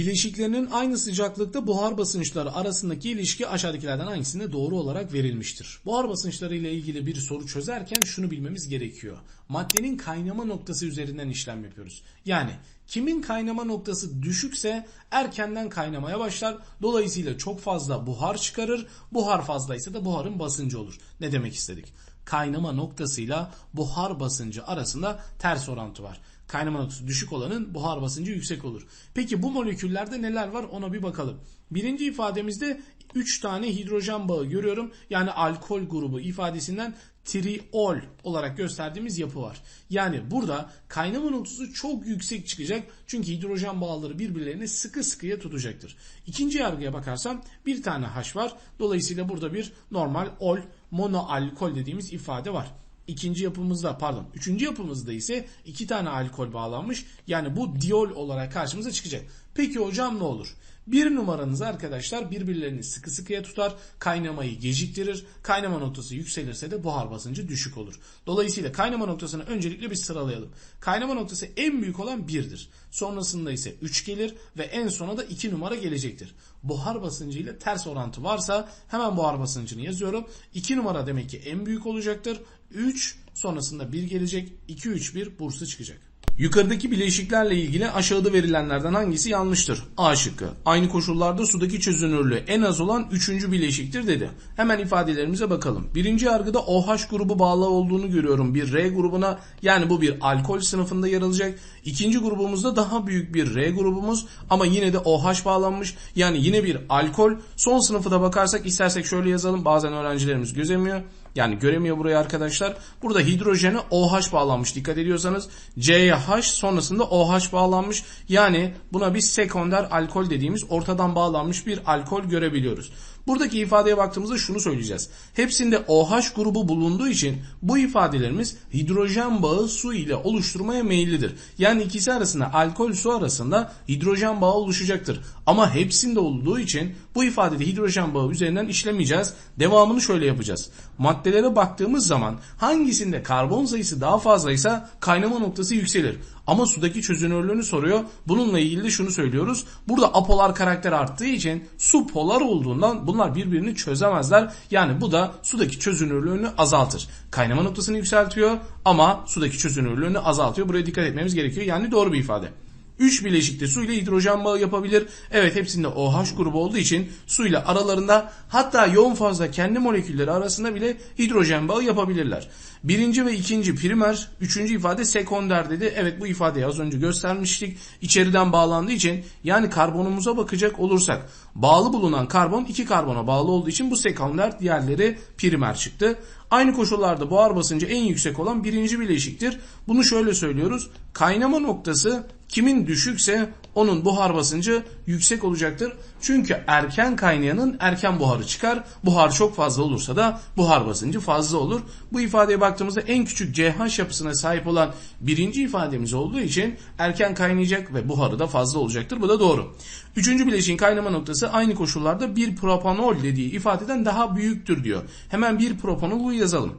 Bileşiklerinin aynı sıcaklıkta buhar basınçları arasındaki ilişki aşağıdakilerden hangisinde doğru olarak verilmiştir? Buhar basınçları ile ilgili bir soru çözerken şunu bilmemiz gerekiyor. Maddenin kaynama noktası üzerinden işlem yapıyoruz. Yani kimin kaynama noktası düşükse erkenden kaynamaya başlar. Dolayısıyla çok fazla buhar çıkarır. Buhar fazlaysa da buharın basıncı olur. Ne demek istedik? Kaynama noktasıyla buhar basıncı arasında ters orantı var kaynama noktası düşük olanın buhar basıncı yüksek olur. Peki bu moleküllerde neler var ona bir bakalım. Birinci ifademizde 3 tane hidrojen bağı görüyorum. Yani alkol grubu ifadesinden triol olarak gösterdiğimiz yapı var. Yani burada kaynama noktası çok yüksek çıkacak. Çünkü hidrojen bağları birbirlerini sıkı sıkıya tutacaktır. İkinci yargıya bakarsam bir tane H var. Dolayısıyla burada bir normal ol monoalkol dediğimiz ifade var. İkinci yapımızda pardon üçüncü yapımızda ise iki tane alkol bağlanmış. Yani bu diol olarak karşımıza çıkacak. Peki hocam ne olur? Bir numaranız arkadaşlar birbirlerini sıkı sıkıya tutar, kaynamayı geciktirir. Kaynama noktası yükselirse de buhar basıncı düşük olur. Dolayısıyla kaynama noktasını öncelikle bir sıralayalım. Kaynama noktası en büyük olan 1'dir. Sonrasında ise 3 gelir ve en sona da 2 numara gelecektir. Buhar basıncı ile ters orantı varsa hemen buhar basıncını yazıyorum. 2 numara demek ki en büyük olacaktır. 3 sonrasında 1 gelecek. 2 3 1 bursu çıkacak. Yukarıdaki bileşiklerle ilgili aşağıda verilenlerden hangisi yanlıştır? A şıkkı. Aynı koşullarda sudaki çözünürlüğü en az olan 3. bileşiktir dedi. Hemen ifadelerimize bakalım. Birinci yargıda OH grubu bağlı olduğunu görüyorum bir R grubuna. Yani bu bir alkol sınıfında yer alacak. İkinci grubumuzda daha büyük bir R grubumuz ama yine de OH bağlanmış. Yani yine bir alkol. Son sınıfı da bakarsak istersek şöyle yazalım. Bazen öğrencilerimiz gözemiyor. Yani göremiyor burayı arkadaşlar. Burada hidrojene OH bağlanmış. Dikkat ediyorsanız C'ye H sonrasında OH bağlanmış. Yani buna biz sekonder alkol dediğimiz ortadan bağlanmış bir alkol görebiliyoruz. Buradaki ifadeye baktığımızda şunu söyleyeceğiz. Hepsinde OH grubu bulunduğu için bu ifadelerimiz hidrojen bağı su ile oluşturmaya meyillidir. Yani ikisi arasında alkol su arasında hidrojen bağı oluşacaktır. Ama hepsinde olduğu için bu ifadede hidrojen bağı üzerinden işlemeyeceğiz. Devamını şöyle yapacağız. Maddelere baktığımız zaman hangisinde karbon sayısı daha fazlaysa kaynama noktası yükselir. Ama sudaki çözünürlüğünü soruyor. Bununla ilgili şunu söylüyoruz. Burada apolar karakter arttığı için su polar olduğundan bunlar birbirini çözemezler. Yani bu da sudaki çözünürlüğünü azaltır. Kaynama noktasını yükseltiyor ama sudaki çözünürlüğünü azaltıyor. Buraya dikkat etmemiz gerekiyor. Yani doğru bir ifade. 3 bileşikte su ile hidrojen bağı yapabilir. Evet hepsinde OH grubu olduğu için su ile aralarında hatta yoğun fazla kendi molekülleri arasında bile hidrojen bağı yapabilirler. Birinci ve ikinci primer, üçüncü ifade sekonder dedi. Evet bu ifadeyi az önce göstermiştik. İçeriden bağlandığı için yani karbonumuza bakacak olursak bağlı bulunan karbon iki karbona bağlı olduğu için bu sekonder diğerleri primer çıktı. Aynı koşullarda buhar basıncı en yüksek olan birinci bileşiktir. Bunu şöyle söylüyoruz. Kaynama noktası kimin düşükse onun buhar basıncı yüksek olacaktır. Çünkü erken kaynayanın erken buharı çıkar. Buhar çok fazla olursa da buhar basıncı fazla olur. Bu ifadeye baktığımızda en küçük CH yapısına sahip olan birinci ifademiz olduğu için erken kaynayacak ve buharı da fazla olacaktır. Bu da doğru. Üçüncü bileşiğin kaynama noktası aynı koşullarda bir propanol dediği ifadeden daha büyüktür diyor. Hemen bir propanolu yazalım.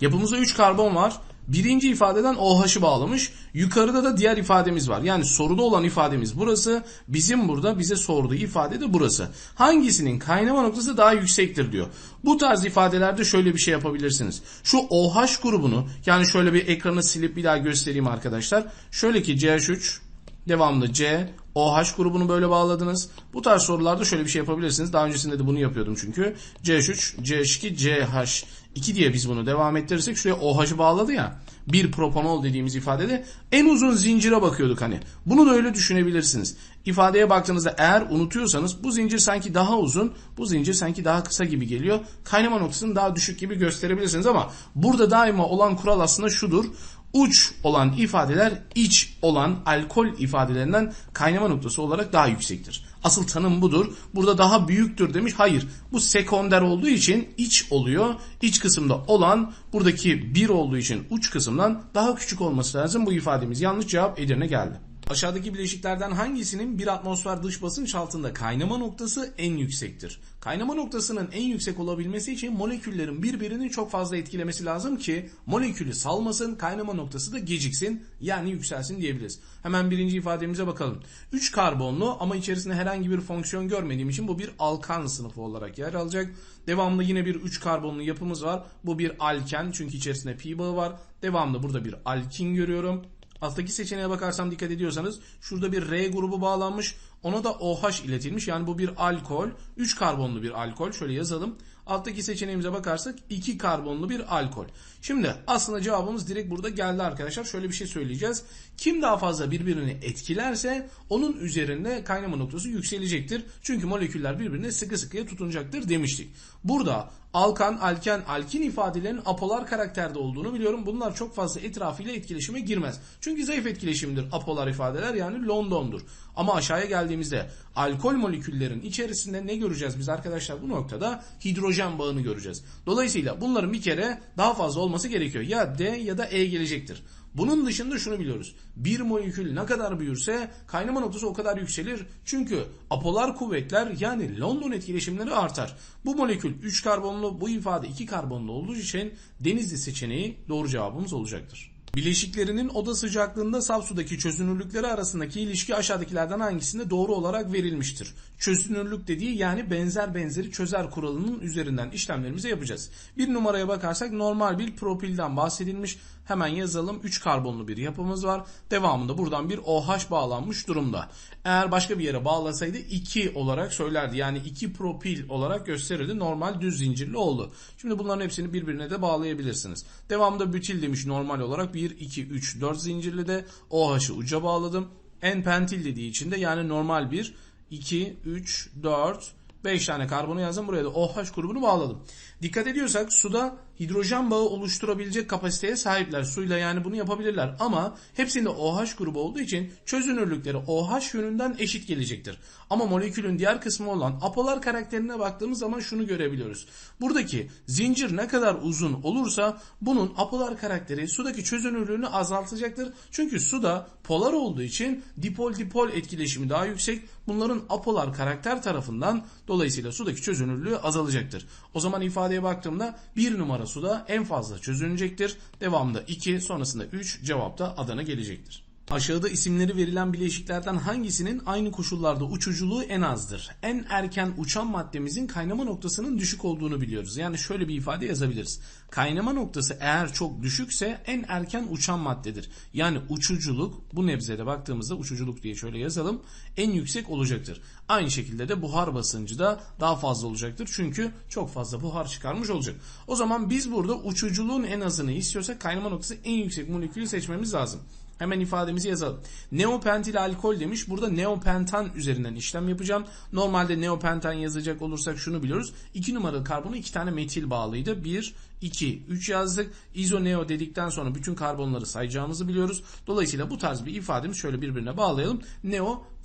Yapımızda 3 karbon var. Birinci ifadeden OH'ı bağlamış. Yukarıda da diğer ifademiz var. Yani soruda olan ifademiz burası. Bizim burada bize sorduğu ifade de burası. Hangisinin kaynama noktası daha yüksektir diyor. Bu tarz ifadelerde şöyle bir şey yapabilirsiniz. Şu OH grubunu yani şöyle bir ekranı silip bir daha göstereyim arkadaşlar. Şöyle ki CH3 devamlı C, OH grubunu böyle bağladınız. Bu tarz sorularda şöyle bir şey yapabilirsiniz. Daha öncesinde de bunu yapıyordum çünkü. CH3, CH2, CH2 diye biz bunu devam ettirirsek şuraya OH'ı bağladı ya. Bir propanol dediğimiz ifadede en uzun zincire bakıyorduk hani. Bunu da öyle düşünebilirsiniz. İfadeye baktığınızda eğer unutuyorsanız bu zincir sanki daha uzun, bu zincir sanki daha kısa gibi geliyor. Kaynama noktasını daha düşük gibi gösterebilirsiniz ama burada daima olan kural aslında şudur uç olan ifadeler iç olan alkol ifadelerinden kaynama noktası olarak daha yüksektir. Asıl tanım budur. Burada daha büyüktür demiş. Hayır. Bu sekonder olduğu için iç oluyor. İç kısımda olan buradaki bir olduğu için uç kısımdan daha küçük olması lazım. Bu ifademiz yanlış cevap Edirne geldi. Aşağıdaki bileşiklerden hangisinin bir atmosfer dış basınç altında kaynama noktası en yüksektir? Kaynama noktasının en yüksek olabilmesi için moleküllerin birbirini çok fazla etkilemesi lazım ki molekülü salmasın, kaynama noktası da geciksin yani yükselsin diyebiliriz. Hemen birinci ifademize bakalım. 3 karbonlu ama içerisinde herhangi bir fonksiyon görmediğim için bu bir alkan sınıfı olarak yer alacak. Devamlı yine bir 3 karbonlu yapımız var. Bu bir alken çünkü içerisinde pi bağı var. Devamlı burada bir alkin görüyorum. Alttaki seçeneğe bakarsam dikkat ediyorsanız şurada bir R grubu bağlanmış. Ona da OH iletilmiş. Yani bu bir alkol. 3 karbonlu bir alkol. Şöyle yazalım. Alttaki seçeneğimize bakarsak 2 karbonlu bir alkol. Şimdi aslında cevabımız direkt burada geldi arkadaşlar. Şöyle bir şey söyleyeceğiz. Kim daha fazla birbirini etkilerse onun üzerinde kaynama noktası yükselecektir. Çünkü moleküller birbirine sıkı sıkıya tutunacaktır demiştik. Burada alkan, alken, alkin ifadelerinin apolar karakterde olduğunu biliyorum. Bunlar çok fazla etrafıyla etkileşime girmez. Çünkü zayıf etkileşimdir apolar ifadeler yani London'dur. Ama aşağıya geldiğimizde alkol moleküllerin içerisinde ne göreceğiz biz arkadaşlar bu noktada? Hidrojen bağını göreceğiz. Dolayısıyla bunların bir kere daha fazla olması gerekiyor. Ya D ya da E gelecektir. Bunun dışında şunu biliyoruz. Bir molekül ne kadar büyürse kaynama noktası o kadar yükselir. Çünkü apolar kuvvetler yani London etkileşimleri artar. Bu molekül 3 karbonlu bu ifade 2 karbonlu olduğu için denizli seçeneği doğru cevabımız olacaktır. Bileşiklerinin oda sıcaklığında saf sudaki çözünürlükleri arasındaki ilişki aşağıdakilerden hangisinde doğru olarak verilmiştir? Çözünürlük dediği yani benzer benzeri çözer kuralının üzerinden işlemlerimizi yapacağız. Bir numaraya bakarsak normal bir propilden bahsedilmiş. Hemen yazalım 3 karbonlu bir yapımız var. Devamında buradan bir OH bağlanmış durumda. Eğer başka bir yere bağlasaydı 2 olarak söylerdi. Yani 2 propil olarak gösterirdi. Normal düz zincirli oldu. Şimdi bunların hepsini birbirine de bağlayabilirsiniz. Devamında bütil demiş normal olarak 1, 2, 3, 4 zincirli de OH'ı uca bağladım. En pentil dediği için de yani normal bir 2, 3, 4, 5 tane karbonu yazdım. Buraya da OH grubunu bağladım. Dikkat ediyorsak suda hidrojen bağı oluşturabilecek kapasiteye sahipler. Suyla yani bunu yapabilirler. Ama hepsinde OH grubu olduğu için çözünürlükleri OH yönünden eşit gelecektir. Ama molekülün diğer kısmı olan apolar karakterine baktığımız zaman şunu görebiliyoruz. Buradaki zincir ne kadar uzun olursa bunun apolar karakteri sudaki çözünürlüğünü azaltacaktır. Çünkü suda polar olduğu için dipol dipol etkileşimi daha yüksek. Bunların apolar karakter tarafından dolayısıyla sudaki çözünürlüğü azalacaktır. O zaman ifadeye baktığımda bir numara suda en fazla çözünecektir. Devamında 2 sonrasında 3 cevapta Adana gelecektir. Aşağıda isimleri verilen bileşiklerden hangisinin aynı koşullarda uçuculuğu en azdır? En erken uçan maddemizin kaynama noktasının düşük olduğunu biliyoruz. Yani şöyle bir ifade yazabiliriz. Kaynama noktası eğer çok düşükse en erken uçan maddedir. Yani uçuculuk bu nebzede baktığımızda uçuculuk diye şöyle yazalım en yüksek olacaktır. Aynı şekilde de buhar basıncı da daha fazla olacaktır. Çünkü çok fazla buhar çıkarmış olacak. O zaman biz burada uçuculuğun en azını istiyorsak kaynama noktası en yüksek molekülü seçmemiz lazım. Hemen ifademizi yazalım. Neopentil alkol demiş. Burada neopentan üzerinden işlem yapacağım. Normalde neopentan yazacak olursak şunu biliyoruz. 2 numaralı karbonu 2 tane metil bağlıydı. 1, 2, 3 yazdık. İzoneo dedikten sonra bütün karbonları sayacağımızı biliyoruz. Dolayısıyla bu tarz bir ifademiz şöyle birbirine bağlayalım.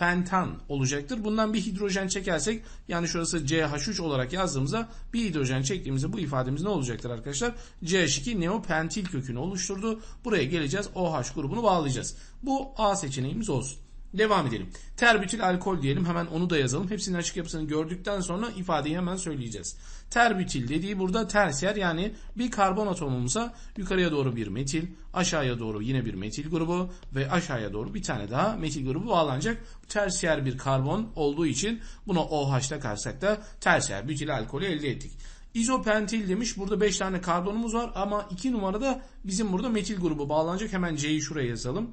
Neopentan olacaktır. Bundan bir hidrojen çekersek yani şurası CH3 olarak yazdığımızda bir hidrojen çektiğimizde bu ifademiz ne olacaktır arkadaşlar? CH2 neopentil kökünü oluşturdu. Buraya geleceğiz. OH grubunu bağlayacağız. Bu A seçeneğimiz olsun. Devam edelim. Terbitil alkol diyelim. Hemen onu da yazalım. Hepsinin açık yapısını gördükten sonra ifadeyi hemen söyleyeceğiz. Terbitil dediği burada tersiyer yani bir karbon atomumuza yukarıya doğru bir metil, aşağıya doğru yine bir metil grubu ve aşağıya doğru bir tane daha metil grubu bağlanacak. Tersiyer bir karbon olduğu için buna OH'da karsak da tersiyer bütil alkolü elde ettik. İzopentil demiş. Burada 5 tane karbonumuz var ama 2 numarada bizim burada metil grubu bağlanacak. Hemen C'yi şuraya yazalım.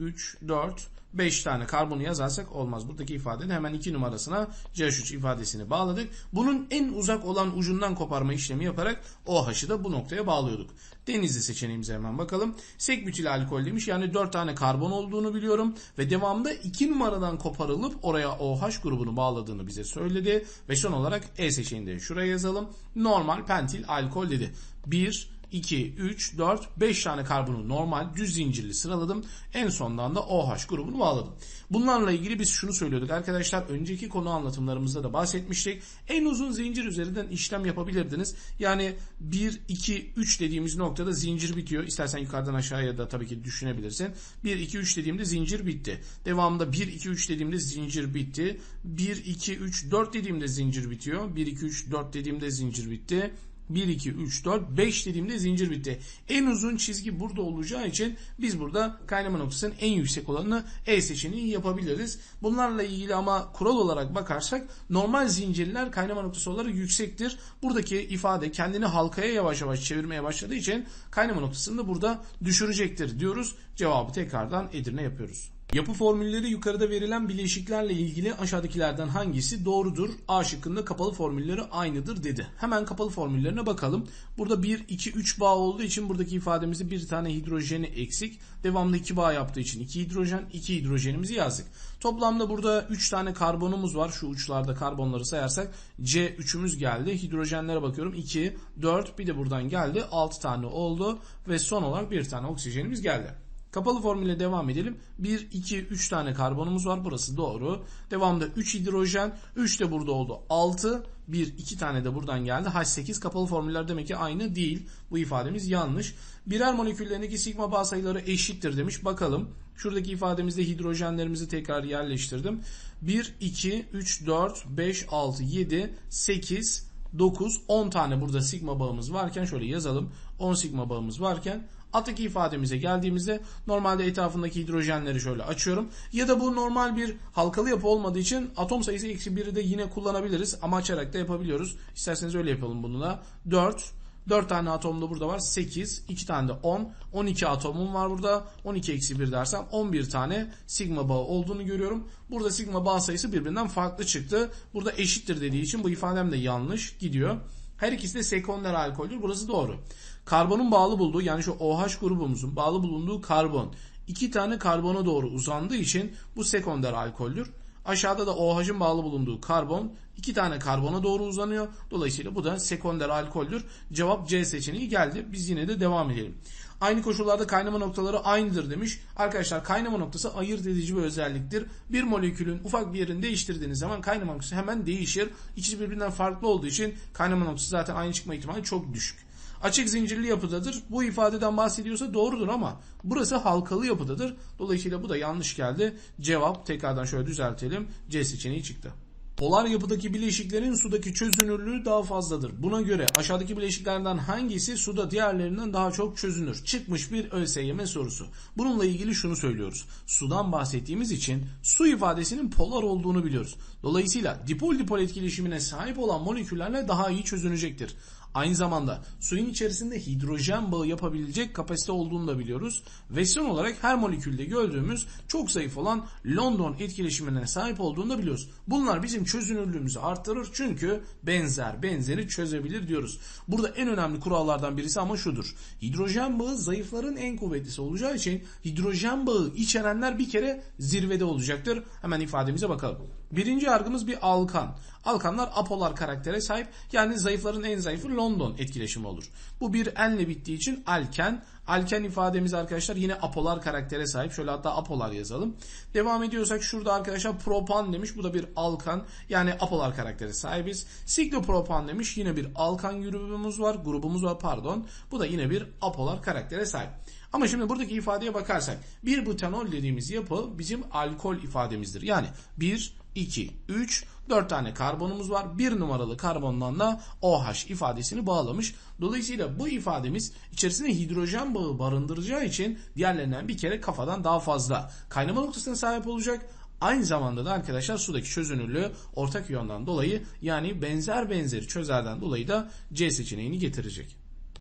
3, 4, 5 tane karbonu yazarsak olmaz. Buradaki ifadenin hemen 2 numarasına CH3 ifadesini bağladık. Bunun en uzak olan ucundan koparma işlemi yaparak OH'ı da bu noktaya bağlıyorduk. Denizli seçeneğimize hemen bakalım. Sekbütil alkol demiş. Yani 4 tane karbon olduğunu biliyorum. Ve devamında 2 numaradan koparılıp oraya OH grubunu bağladığını bize söyledi. Ve son olarak E seçeneğinde şuraya yazalım. Normal pentil alkol dedi. 1, 2, 3, 4, 5 tane karbonu normal düz zincirli sıraladım. En sondan da OH grubunu bağladım. Bunlarla ilgili biz şunu söylüyorduk arkadaşlar. Önceki konu anlatımlarımızda da bahsetmiştik. En uzun zincir üzerinden işlem yapabilirdiniz. Yani 1, 2, 3 dediğimiz noktada zincir bitiyor. İstersen yukarıdan aşağıya da tabii ki düşünebilirsin. 1, 2, 3 dediğimde zincir bitti. Devamında 1, 2, 3 dediğimde zincir bitti. 1, 2, 3, 4 dediğimde zincir bitiyor. 1, 2, 3, 4 dediğimde zincir bitti. 1, 2, 3, 4, 5 dediğimde zincir bitti. En uzun çizgi burada olacağı için biz burada kaynama noktasının en yüksek olanını E seçeneği yapabiliriz. Bunlarla ilgili ama kural olarak bakarsak normal zincirler kaynama noktası olarak yüksektir. Buradaki ifade kendini halkaya yavaş yavaş çevirmeye başladığı için kaynama noktasını da burada düşürecektir diyoruz. Cevabı tekrardan Edirne yapıyoruz. Yapı formülleri yukarıda verilen bileşiklerle ilgili aşağıdakilerden hangisi doğrudur? A şıkkında kapalı formülleri aynıdır dedi. Hemen kapalı formüllerine bakalım. Burada 1, 2, 3 bağ olduğu için buradaki ifademizde bir tane hidrojeni eksik. Devamlı 2 bağ yaptığı için 2 hidrojen, 2 hidrojenimizi yazdık. Toplamda burada 3 tane karbonumuz var. Şu uçlarda karbonları sayarsak C3'ümüz geldi. Hidrojenlere bakıyorum. 2, 4 bir de buradan geldi. 6 tane oldu ve son olarak bir tane oksijenimiz geldi. Kapalı formülle devam edelim. 1, 2, 3 tane karbonumuz var. Burası doğru. Devamında 3 hidrojen. 3 de burada oldu. 6. 1, 2 tane de buradan geldi. H8 kapalı formüller demek ki aynı değil. Bu ifademiz yanlış. Birer moleküllerindeki sigma bağ sayıları eşittir demiş. Bakalım. Şuradaki ifademizde hidrojenlerimizi tekrar yerleştirdim. 1, 2, 3, 4, 5, 6, 7, 8, 9, 10 tane burada sigma bağımız varken şöyle yazalım. 10 sigma bağımız varken Alttaki ifademize geldiğimizde normalde etrafındaki hidrojenleri şöyle açıyorum. Ya da bu normal bir halkalı yapı olmadığı için atom sayısı eksi 1'i de yine kullanabiliriz. Ama açarak da yapabiliyoruz. İsterseniz öyle yapalım bunu da. 4, 4 tane atom da burada var. 8, 2 tane de 10. 12 atomum var burada. 12 eksi 1 dersem 11 tane sigma bağı olduğunu görüyorum. Burada sigma bağ sayısı birbirinden farklı çıktı. Burada eşittir dediği için bu ifadem de yanlış gidiyor. Her ikisi de sekonder alkoldür. Burası doğru. Karbonun bağlı bulduğu yani şu OH grubumuzun bağlı bulunduğu karbon iki tane karbona doğru uzandığı için bu sekonder alkoldür. Aşağıda da OH'ın bağlı bulunduğu karbon iki tane karbona doğru uzanıyor. Dolayısıyla bu da sekonder alkoldür. Cevap C seçeneği geldi. Biz yine de devam edelim. Aynı koşullarda kaynama noktaları aynıdır demiş. Arkadaşlar kaynama noktası ayırt edici bir özelliktir. Bir molekülün ufak bir yerini değiştirdiğiniz zaman kaynama noktası hemen değişir. İkisi birbirinden farklı olduğu için kaynama noktası zaten aynı çıkma ihtimali çok düşük. Açık zincirli yapıdadır. Bu ifadeden bahsediyorsa doğrudur ama burası halkalı yapıdadır. Dolayısıyla bu da yanlış geldi. Cevap tekrardan şöyle düzeltelim. C seçeneği çıktı. Polar yapıdaki bileşiklerin sudaki çözünürlüğü daha fazladır. Buna göre aşağıdaki bileşiklerden hangisi suda diğerlerinden daha çok çözünür? Çıkmış bir ÖSYM sorusu. Bununla ilgili şunu söylüyoruz. Sudan bahsettiğimiz için su ifadesinin polar olduğunu biliyoruz. Dolayısıyla dipol dipol etkileşimine sahip olan moleküllerle daha iyi çözünecektir. Aynı zamanda suyun içerisinde hidrojen bağı yapabilecek kapasite olduğunu da biliyoruz. Ve son olarak her molekülde gördüğümüz çok zayıf olan London etkileşimine sahip olduğunu da biliyoruz. Bunlar bizim çözünürlüğümüzü arttırır çünkü benzer benzeri çözebilir diyoruz. Burada en önemli kurallardan birisi ama şudur. Hidrojen bağı zayıfların en kuvvetlisi olacağı için hidrojen bağı içerenler bir kere zirvede olacaktır. Hemen ifademize bakalım. Birinci yargımız bir alkan. Alkanlar apolar karaktere sahip yani zayıfların en zayıfı London etkileşimi olur. Bu bir enle bittiği için alken. Alken ifademiz arkadaşlar yine apolar karaktere sahip. Şöyle hatta apolar yazalım. Devam ediyorsak şurada arkadaşlar propan demiş. Bu da bir alkan yani apolar karaktere sahibiz. Siklopropan demiş. Yine bir alkan grubumuz var. Grubumuz var pardon. Bu da yine bir apolar karaktere sahip. Ama şimdi buradaki ifadeye bakarsak bir butanol dediğimiz yapı bizim alkol ifademizdir. Yani 1, 2, 3, 4 tane karbonumuz var. 1 numaralı karbondan da OH ifadesini bağlamış. Dolayısıyla bu ifademiz içerisinde hidrojen bağı barındıracağı için diğerlerinden bir kere kafadan daha fazla kaynama noktasına sahip olacak. Aynı zamanda da arkadaşlar sudaki çözünürlüğü ortak iyondan dolayı yani benzer benzeri çözerden dolayı da C seçeneğini getirecek.